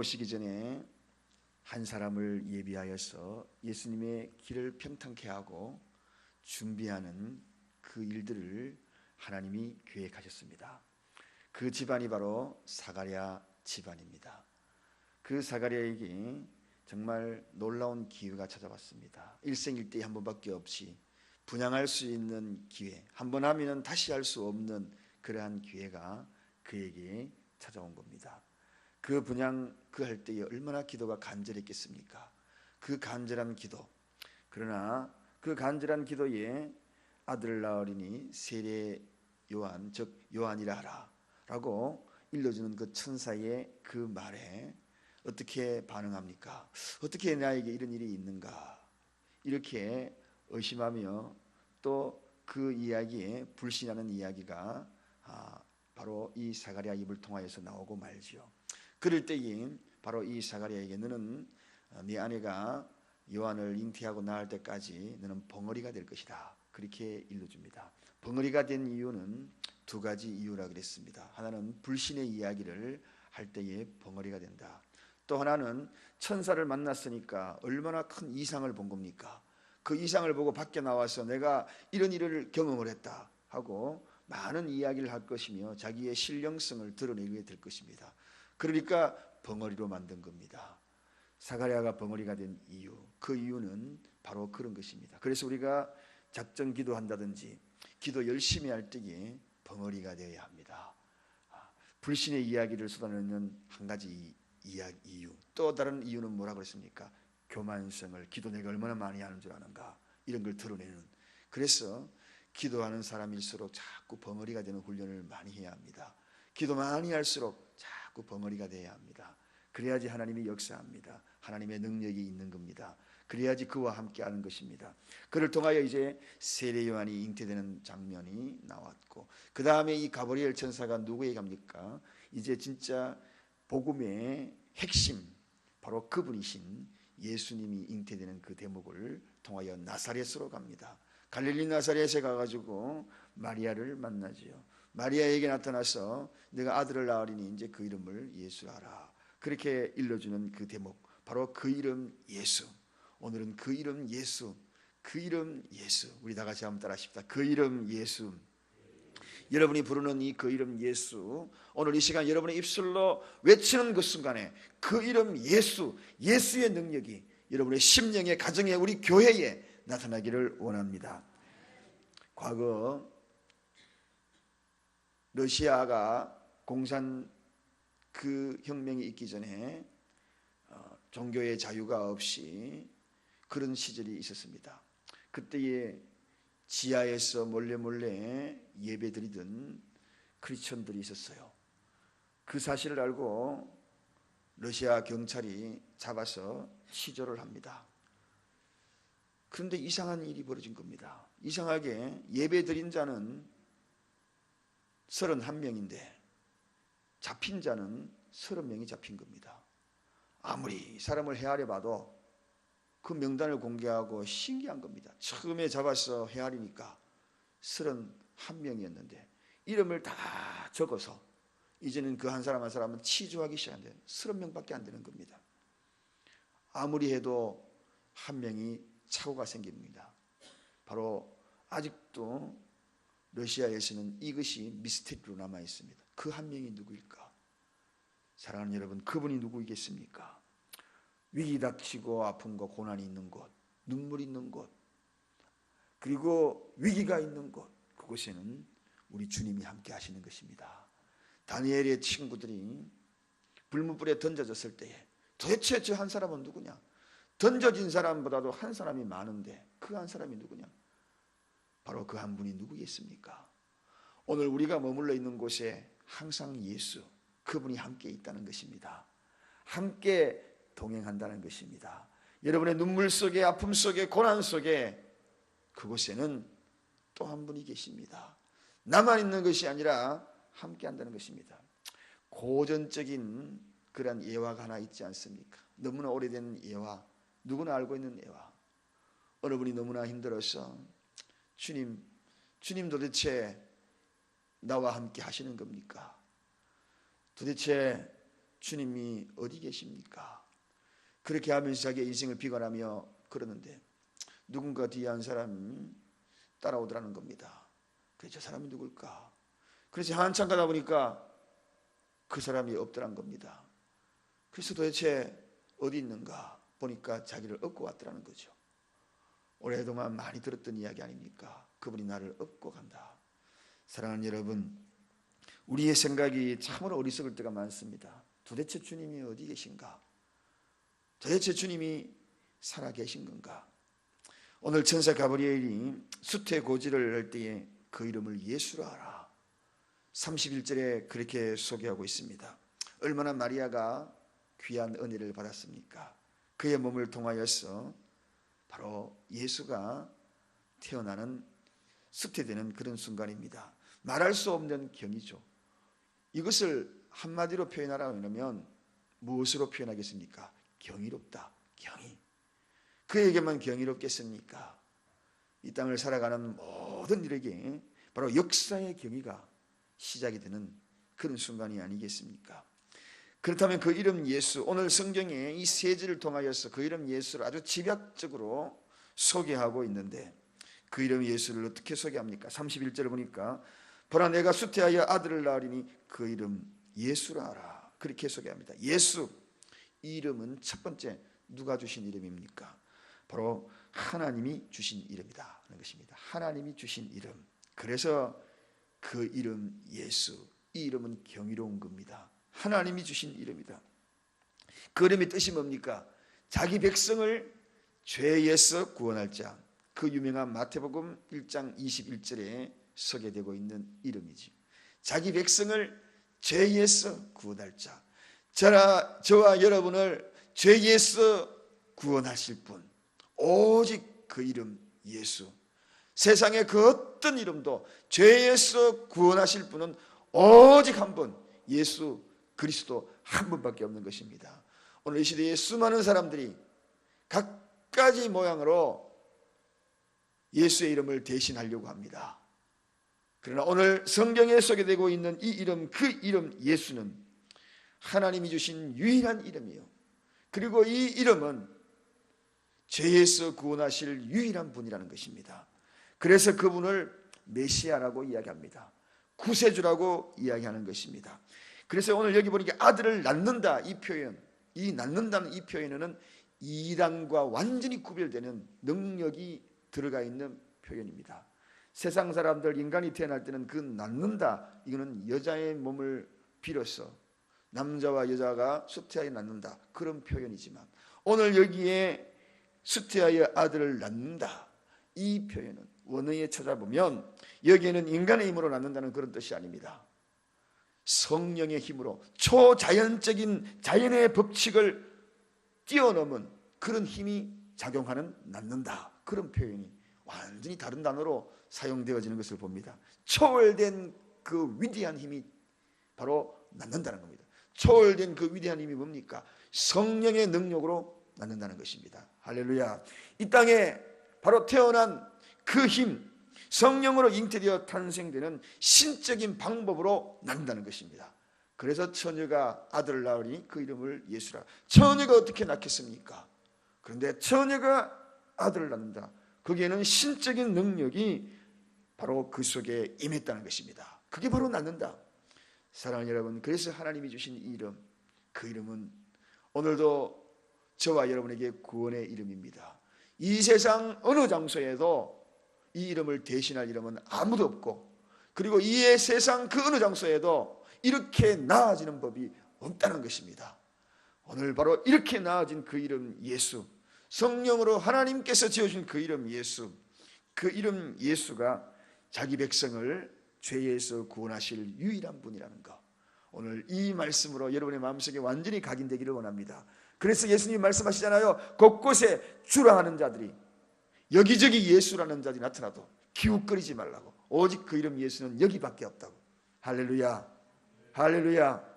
오시기 전에 한 사람을 예비하여서 예수님의 길을 평탄케 하고 준비하는 그 일들을 하나님이 계획하셨습니다. 그 집안이 바로 사가랴 집안입니다. 그 사가랴에게 정말 놀라운 기회가 찾아왔습니다. 일생일대에 한 번밖에 없이 분양할 수 있는 기회, 한 번 하면 다시 할 수 없는 그러한 기회가 그에게 찾아온 겁니다. 그 분양 그 할 때에 얼마나 기도가 간절했겠습니까? 그 간절한 기도. 그러나 그 간절한 기도에 아들을 낳으리니 세례 요한 즉 요한이라 하라라고 일러주는 그 천사의 그 말에 어떻게 반응합니까? 어떻게 나에게 이런 일이 있는가? 이렇게 의심하며 또 그 이야기에 불신하는 이야기가 아, 바로 이 사가랴 입을 통하여서 나오고 말지요. 그럴 때에 바로 이 사가랴에게 너는 어, 네 아내가 요한을 잉태하고 낳을 때까지 너는 벙어리가 될 것이다. 그렇게 일러줍니다. 벙어리가 된 이유는 두 가지 이유라 그랬습니다. 하나는 불신의 이야기를 할 때에 벙어리가 된다. 또 하나는 천사를 만났으니까 얼마나 큰 이상을 본 겁니까? 그 이상을 보고 밖에 나와서 내가 이런 일을 경험을 했다 하고 많은 이야기를 할 것이며 자기의 신령성을 드러내게 될 것입니다. 그러니까 벙어리로 만든 겁니다. 사가랴가 벙어리가 된 이유, 그 이유는 바로 그런 것입니다. 그래서 우리가 작전 기도한다든지 기도 열심히 할 때에 벙어리가 되어야 합니다. 아, 불신의 이야기를 쏟아내는 한 가지 이유, 또 다른 이유는 뭐라 그랬습니까? 교만성을 기도 내가 얼마나 많이 하는 줄 아는가 이런 걸 드러내는. 그래서 기도하는 사람일수록 자꾸 벙어리가 되는 훈련을 많이 해야 합니다. 기도 많이 할수록 자 꾸 벙어리가 돼야 합니다. 그래야지 하나님이 역사합니다. 하나님의 능력이 있는 겁니다. 그래야지 그와 함께 하는 것입니다. 그를 통하여 이제 세례 요한이 잉태되는 장면이 나왔고 그 다음에 이 가브리엘 천사가 누구에게 갑니까? 이제 진짜 복음의 핵심 바로 그분이신 예수님이 잉태되는 그 대목을 통하여 나사렛으로 갑니다. 갈릴리 나사렛에 가가지고 마리아를 만나지요. 마리아에게 나타나서 내가 아들을 낳으리니 이제 그 이름을 예수하라. 그렇게 일러주는 그 대목 바로 그 이름 예수. 오늘은 그 이름 예수. 그 이름 예수. 우리 다 같이 한번 따라합시다. 그 이름 예수. 여러분이 부르는 이 그 이름 예수 오늘 이 시간 여러분의 입술로 외치는 그 순간에 그 이름 예수 예수의 능력이 여러분의 심령에 가정에 우리 교회에 나타나기를 원합니다. 과거 러시아가 공산 그 혁명이 있기 전에 어, 종교의 자유가 없이 그런 시절이 있었습니다. 그때에 지하에서 몰래 몰래 예배 드리던 크리스천들이 있었어요. 그 사실을 알고 러시아 경찰이 잡아서 치조를 합니다. 그런데 이상한 일이 벌어진 겁니다. 이상하게 예배 드린 자는 31명인데 잡힌 자는 30명이 잡힌 겁니다. 아무리 사람을 헤아려 봐도 그 명단을 공개하고 신기한 겁니다. 처음에 잡아서 헤아리니까 31명이었는데 이름을 다 적어서 이제는 그 한 사람 한 사람은 치주하기 시작하는데 30명밖에 안 되는 겁니다. 아무리 해도 한 명이 착오가 생깁니다. 바로 아직도 러시아에서는 이것이 미스테리로 남아 있습니다. 그 한 명이 누구일까? 사랑하는 여러분, 그분이 누구이겠습니까? 위기 닥치고 것, 고난이 있는 곳, 눈물 있는 곳, 그리고 위기가 있는 곳, 그곳에는 우리 주님이 함께 하시는 것입니다. 다니엘의 친구들이 불문불에 던져졌을 때에 도대체 저 한 사람은 누구냐? 던져진 사람보다도 한 사람이 많은데 그 한 사람이 누구냐? 바로 그 한 분이 누구겠습니까? 오늘 우리가 머물러 있는 곳에 항상 예수, 그분이 함께 있다는 것입니다. 함께 동행한다는 것입니다. 여러분의 눈물 속에 아픔 속에 고난 속에 그곳에는 또 한 분이 계십니다. 나만 있는 것이 아니라 함께 한다는 것입니다. 고전적인 그런 예화가 하나 있지 않습니까? 너무나 오래된 예화, 누구나 알고 있는 예화. 어느 분이 너무나 힘들어서 주님, 주님 도대체 나와 함께 하시는 겁니까? 도대체 주님이 어디 계십니까? 그렇게 하면서 자기의 인생을 비관하며 그러는데 누군가 뒤에 한 사람이 따라오더라는 겁니다. 그래서 저 사람이 누굴까? 그래서 한참 가다 보니까 그 사람이 없더란 겁니다. 그래서 도대체 어디 있는가 보니까 자기를 얻고 왔더라는 거죠. 오랫동안 많이 들었던 이야기 아닙니까? 그분이 나를 얻고 간다. 사랑하는 여러분, 우리의 생각이 참으로 어리석을 때가 많습니다. 도대체 주님이 어디 계신가? 도대체 주님이 살아 계신 건가? 오늘 천사 가브리엘이 수태 고지를 할 때에 그 이름을 예수라 하라. 31절에 그렇게 소개하고 있습니다. 얼마나 마리아가 귀한 은혜를 받았습니까? 그의 몸을 통하여서 바로 예수가 태어나는 수태되는 그런 순간입니다. 말할 수 없는 경이죠. 이것을 한마디로 표현하라고 하면 무엇으로 표현하겠습니까? 경이롭다. 경이. 그에게만 경이롭겠습니까? 이 땅을 살아가는 모든 일에게 바로 역사의 경이가 시작이 되는 그런 순간이 아니겠습니까? 그렇다면 그 이름 예수 오늘 성경에 이 세지를 통하여서 그 이름 예수를 아주 집약적으로 소개하고 있는데 그 이름 예수를 어떻게 소개합니까? 31절을 보니까 보라 내가 수태하여 아들을 낳으리니 그 이름 예수라 하라 그렇게 소개합니다. 예수 이 이름은 첫 번째 누가 주신 이름입니까? 바로 하나님이 주신 이름이다 하는 것입니다. 하나님이 주신 이름. 그래서 그 이름 예수 이 이름은 경이로운 겁니다. 하나님이 주신 이름이다. 그 이름의 뜻이 뭡니까? 자기 백성을 죄에서 구원할 자. 그 유명한 마태복음 1장 21절에 소개되고 있는 이름이지. 자기 백성을 죄에서 구원할 자. 저라, 저와 여러분을 죄에서 구원하실 분. 오직 그 이름 예수. 세상의 그 어떤 이름도 죄에서 구원하실 분은 오직 한 분, 예수 그리스도 한 분밖에 없는 것입니다. 오늘 이 시대에 수많은 사람들이 각가지 모양으로 예수의 이름을 대신하려고 합니다. 그러나 오늘 성경에 소개되고 있는 이 이름, 그 이름 예수는 하나님이 주신 유일한 이름이에요. 그리고 이 이름은 죄에서 구원하실 유일한 분이라는 것입니다. 그래서 그분을 메시아라고 이야기합니다. 구세주라고 이야기하는 것입니다. 그래서 오늘 여기 보니까 아들을 낳는다 이 표현, 이 낳는다는 이 표현에는 이단과 완전히 구별되는 능력이 들어가 있는 표현입니다. 세상 사람들 인간이 태어날 때는 그 낳는다 이거는 여자의 몸을 빌어서 남자와 여자가 수태하여 낳는다 그런 표현이지만 오늘 여기에 수태하여 아들을 낳는다 이 표현은 원어에 찾아보면 여기에는 인간의 힘으로 낳는다는 그런 뜻이 아닙니다. 성령의 힘으로 초자연적인 자연의 법칙을 뛰어넘은 그런 힘이 작용하는 낳는다. 그런 표현이 완전히 다른 단어로 사용되어지는 것을 봅니다. 초월된 그 위대한 힘이 바로 낳는다는 겁니다. 초월된 그 위대한 힘이 뭡니까? 성령의 능력으로 낳는다는 것입니다. 할렐루야. 이 땅에 바로 태어난 그 힘, 성령으로 잉태되어 탄생되는 신적인 방법으로 낳는다는 것입니다. 그래서 처녀가 아들을 낳으니 그 이름을 예수라. 처녀가 어떻게 낳겠습니까? 그런데 처녀가 아들을 낳는다. 거기에는 신적인 능력이 바로 그 속에 임했다는 것입니다. 그게 바로 낳는다. 사랑하는 여러분, 그래서 하나님이 주신 이름, 그 이름은 오늘도 저와 여러분에게 구원의 이름입니다. 이 세상 어느 장소에도 이 이름을 대신할 이름은 아무도 없고 그리고 이 세상 그 어느 장소에도 이렇게 나아지는 법이 없다는 것입니다. 오늘 바로 이렇게 나아진 그 이름 예수 성령으로 하나님께서 지어준 그 이름 예수 그 이름 예수가 자기 백성을 죄에서 구원하실 유일한 분이라는 것 오늘 이 말씀으로 여러분의 마음속에 완전히 각인되기를 원합니다. 그래서 예수님 말씀하시잖아요. 곳곳에 주라 하는 자들이 여기저기 예수라는 자들이 나타나도 기웃거리지 말라고. 오직 그 이름 예수는 여기밖에 없다고. 할렐루야. 할렐루야.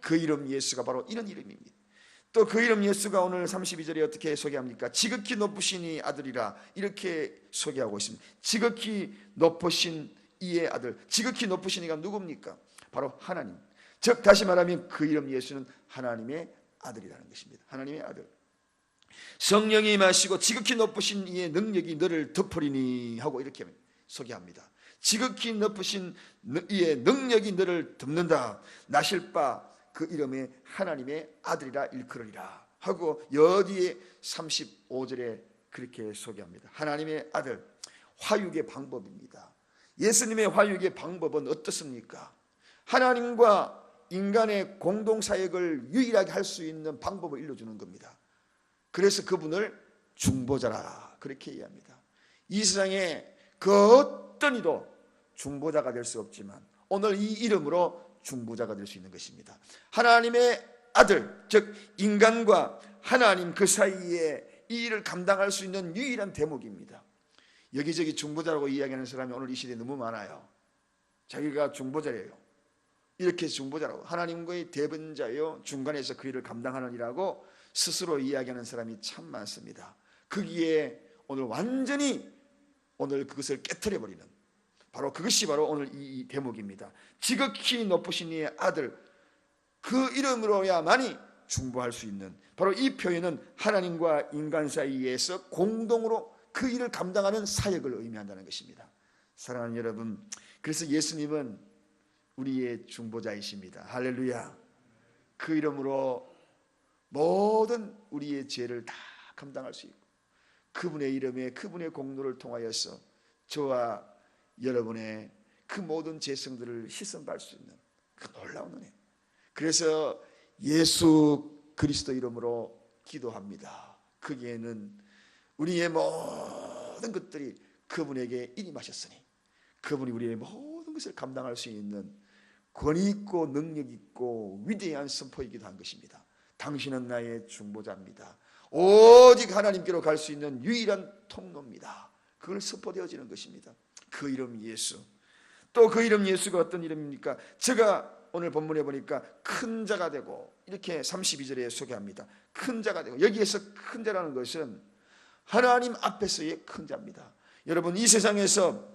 그 이름 예수가 바로 이런 이름입니다. 또 그 이름 예수가 오늘 32절에 어떻게 소개합니까? 지극히 높으신 이 아들이라 이렇게 소개하고 있습니다. 지극히 높으신 이의 아들. 지극히 높으신 이가 누굽니까? 바로 하나님. 즉 다시 말하면 그 이름 예수는 하나님의 아들이라는 것입니다. 하나님의 아들. 성령이 마시고 지극히 높으신 이의 능력이 너를 덮으리니 하고 이렇게 소개합니다. 지극히 높으신 이의 능력이 너를 덮는다. 나실 바 그 이름에 하나님의 아들이라 일컬으리라 하고 여기에 35절에 그렇게 소개합니다. 하나님의 아들 화육의 방법입니다. 예수님의 화육의 방법은 어떻습니까? 하나님과 인간의 공동 사역을 유일하게 할 수 있는 방법을 일러주는 겁니다. 그래서 그분을 중보자라 그렇게 이해합니다. 이 세상에 그 어떤 이도 중보자가 될 수 없지만 오늘 이 이름으로 중보자가 될 수 있는 것입니다. 하나님의 아들, 즉 인간과 하나님 그 사이에 이 일을 감당할 수 있는 유일한 대목입니다. 여기저기 중보자라고 이야기하는 사람이 오늘 이 시대에 너무 많아요. 자기가 중보자예요. 이렇게 중보자라고 하나님과의 대변자요 중간에서 그 일을 감당하는 이라고 스스로 이야기하는 사람이 참 많습니다. 거기에 오늘 완전히 오늘 그것을 깨뜨려 버리는 바로 그것이 바로 오늘 이 대목입니다. 지극히 높으신 이의 아들 그 이름으로야만이 중보할 수 있는 바로 이 표현은 하나님과 인간 사이에서 공동으로 그 일을 감당하는 사역을 의미한다는 것입니다. 사랑하는 여러분, 그래서 예수님은 우리의 중보자이십니다. 할렐루야. 그 이름으로 모든 우리의 죄를 다 감당할 수 있고 그분의 이름에 그분의 공로를 통하여서 저와 여러분의 그 모든 죄성들을 씻어갈 수 있는 그 놀라운 은혜. 그래서 예수 그리스도 이름으로 기도합니다. 거기에는 우리의 모든 것들이 그분에게 임하셨으니 그분이 우리의 모든 것을 감당할 수 있는 권위 있고 능력 있고 위대한 선포이기도 한 것입니다. 당신은 나의 중보자입니다. 오직 하나님께로 갈 수 있는 유일한 통로입니다. 그걸 선포되어지는 것입니다. 그 이름 예수. 또 그 이름 예수가 어떤 이름입니까? 제가 오늘 본문에 보니까 큰 자가 되고 이렇게 32절에 소개합니다. 큰 자가 되고 여기에서 큰 자라는 것은 하나님 앞에서의 큰 자입니다. 여러분 이 세상에서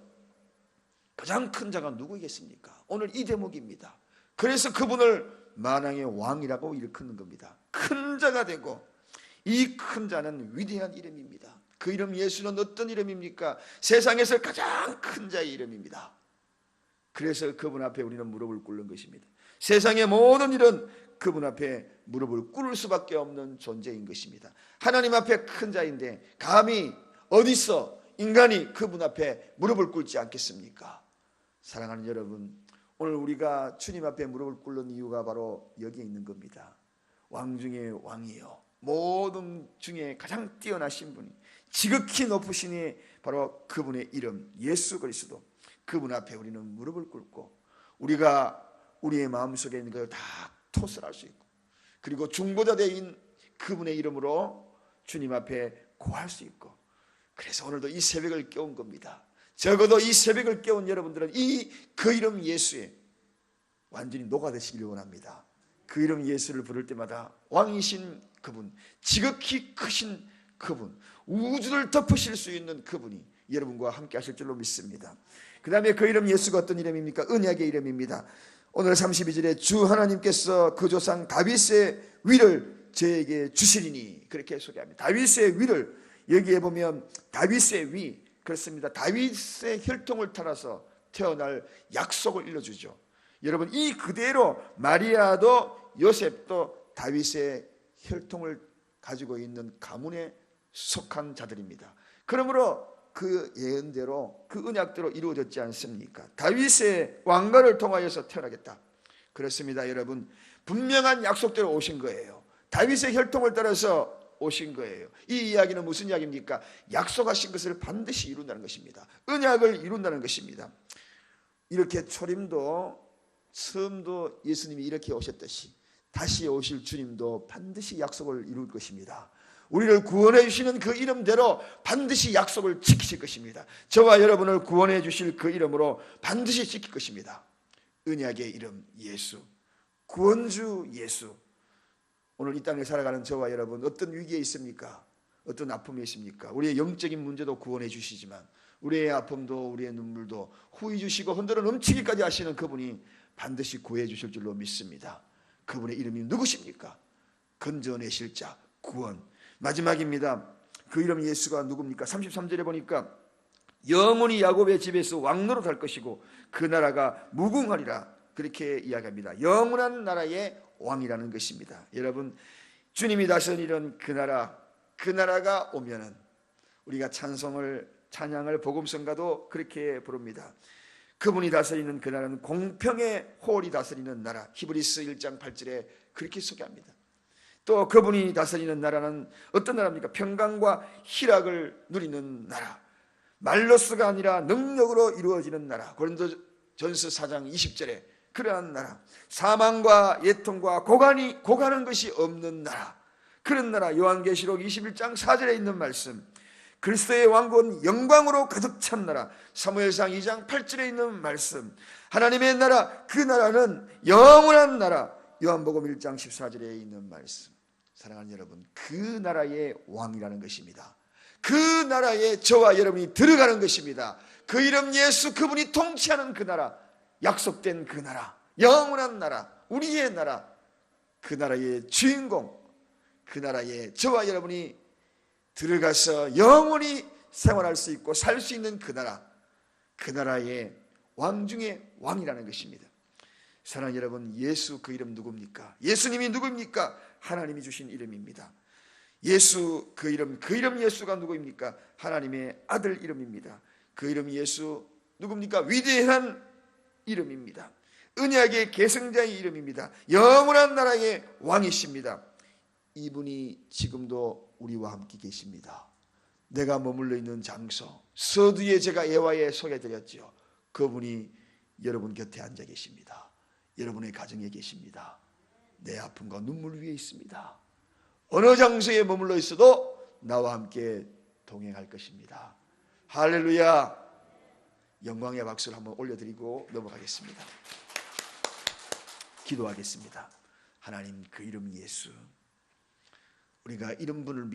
가장 큰 자가 누구겠습니까? 오늘 이 대목입니다. 그래서 그분을 만왕의 왕이라고 일컫는 겁니다. 큰 자가 되고 이 큰 자는 위대한 이름입니다. 그 이름 예수는 어떤 이름입니까? 세상에서 가장 큰 자의 이름입니다. 그래서 그분 앞에 우리는 무릎을 꿇는 것입니다. 세상의 모든 일은 그분 앞에 무릎을 꿇을 수밖에 없는 존재인 것입니다. 하나님 앞에 큰 자인데 감히 어디서 인간이 그분 앞에 무릎을 꿇지 않겠습니까? 사랑하는 여러분, 오늘 우리가 주님 앞에 무릎을 꿇는 이유가 바로 여기에 있는 겁니다. 왕 중에 왕이요. 모든 중에 가장 뛰어나신 분이 지극히 높으시니 바로 그분의 이름 예수 그리스도. 그분 앞에 우리는 무릎을 꿇고 우리가 우리의 마음속에 있는 것을 다 토설할 수 있고 그리고 중보자 대인 그분의 이름으로 주님 앞에 고할 수 있고 그래서 오늘도 이 새벽을 깨운 겁니다. 적어도 이 새벽을 깨운 여러분들은 이 그 이름 예수에 완전히 녹아드시기를 원합니다. 그 이름 예수를 부를 때마다 왕이신 그분, 지극히 크신 그분, 우주를 덮으실 수 있는 그분이 여러분과 함께 하실 줄로 믿습니다. 그 다음에 그 이름 예수가 어떤 이름입니까? 은약의 이름입니다. 오늘 32절에 주 하나님께서 그 조상 다윗의 위를 저에게 주시리니 그렇게 소개합니다. 다윗의 위를 여기에 보면 다윗의 위 그렇습니다. 다윗의 혈통을 따라서 태어날 약속을 일러주죠. 여러분 이 그대로 마리아도 요셉도 다윗의 혈통을 가지고 있는 가문에 속한 자들입니다. 그러므로 그 예언대로 그 언약대로 이루어졌지 않습니까? 다윗의 왕가를 통하여서 태어나겠다. 그렇습니다, 여러분. 분명한 약속대로 오신 거예요. 다윗의 혈통을 따라서 오신 거예요. 이 이야기는 무슨 이야기입니까? 약속하신 것을 반드시 이룬다는 것입니다. 언약을 이룬다는 것입니다. 이렇게 초림도 처음도 예수님이 이렇게 오셨듯이 다시 오실 주님도 반드시 약속을 이룰 것입니다. 우리를 구원해 주시는 그 이름대로 반드시 약속을 지키실 것입니다. 저와 여러분을 구원해 주실 그 이름으로 반드시 지킬 것입니다. 은약의 이름 예수, 구원주 예수. 오늘 이 땅에 살아가는 저와 여러분 어떤 위기에 있습니까? 어떤 아픔이 있습니까? 우리의 영적인 문제도 구원해 주시지만 우리의 아픔도 우리의 눈물도 후이 주시고 흔들어 넘치기까지 하시는 그분이 반드시 구해 주실 줄로 믿습니다. 그분의 이름이 누구십니까? 건져내실 자, 구원. 마지막입니다. 그 이름 예수가 누굽니까? 33절에 보니까 영원히 야곱의 집에서 왕노로 될 것이고 그 나라가 무궁하리라 그렇게 이야기합니다. 영원한 나라의 왕이라는 것입니다. 여러분 주님이 다스리는 그 나라 그 나라가 오면은 우리가 찬송을 찬양을 복음성가도 그렇게 부릅니다. 그분이 다스리는 그 나라는 공평의 홀이 다스리는 나라. 히브리스 1장 8절에 그렇게 소개합니다. 또 그분이 다스리는 나라는 어떤 나라입니까? 평강과 희락을 누리는 나라. 말로스가 아니라 능력으로 이루어지는 나라. 고린도 전서 4장 20절에 그러한 나라. 사망과 예통과 고간이 고가는 것이 없는 나라. 그런 나라. 요한계시록 21장 4절에 있는 말씀. 그리스도의 왕국은 영광으로 가득 찬 나라. 사무엘상 2장 8절에 있는 말씀. 하나님의 나라, 그 나라는 영원한 나라. 요한복음 1장 14절에 있는 말씀. 사랑하는 여러분, 그 나라의 왕이라는 것입니다. 그 나라에 저와 여러분이 들어가는 것입니다. 그 이름 예수 그분이 통치하는 그 나라, 약속된 그 나라, 영원한 나라, 우리의 나라, 그 나라의 주인공, 그 나라에 저와 여러분이 들어가서 영원히 생활할 수 있고 살 수 있는 그 나라, 그 나라의 왕 중의 왕이라는 것입니다. 사랑하는 여러분, 예수 그 이름 누굽니까? 예수님이 누굽니까? 하나님이 주신 이름입니다. 예수 그 이름, 그 이름 예수가 누구입니까? 하나님의 아들 이름입니다. 그 이름 예수 누굽니까? 위대한 이름입니다. 은약의 계승자의 이름입니다. 영원한 나라의 왕이십니다. 이분이 지금도 우리와 함께 계십니다. 내가 머물러 있는 장소, 서두에 제가 예화에 소개드렸지요. 그분이 여러분 곁에 앉아 계십니다. 여러분의 가정에 계십니다. 내 아픔과 눈물 위에 있습니다. 어느 장소에 머물러 있어도 나와 함께 동행할 것입니다. 할렐루야! 영광의 박수를 한번 올려드리고 넘어가겠습니다. 기도하겠습니다. 하나님 그 이름 예수. 우리가 이런 분을 믿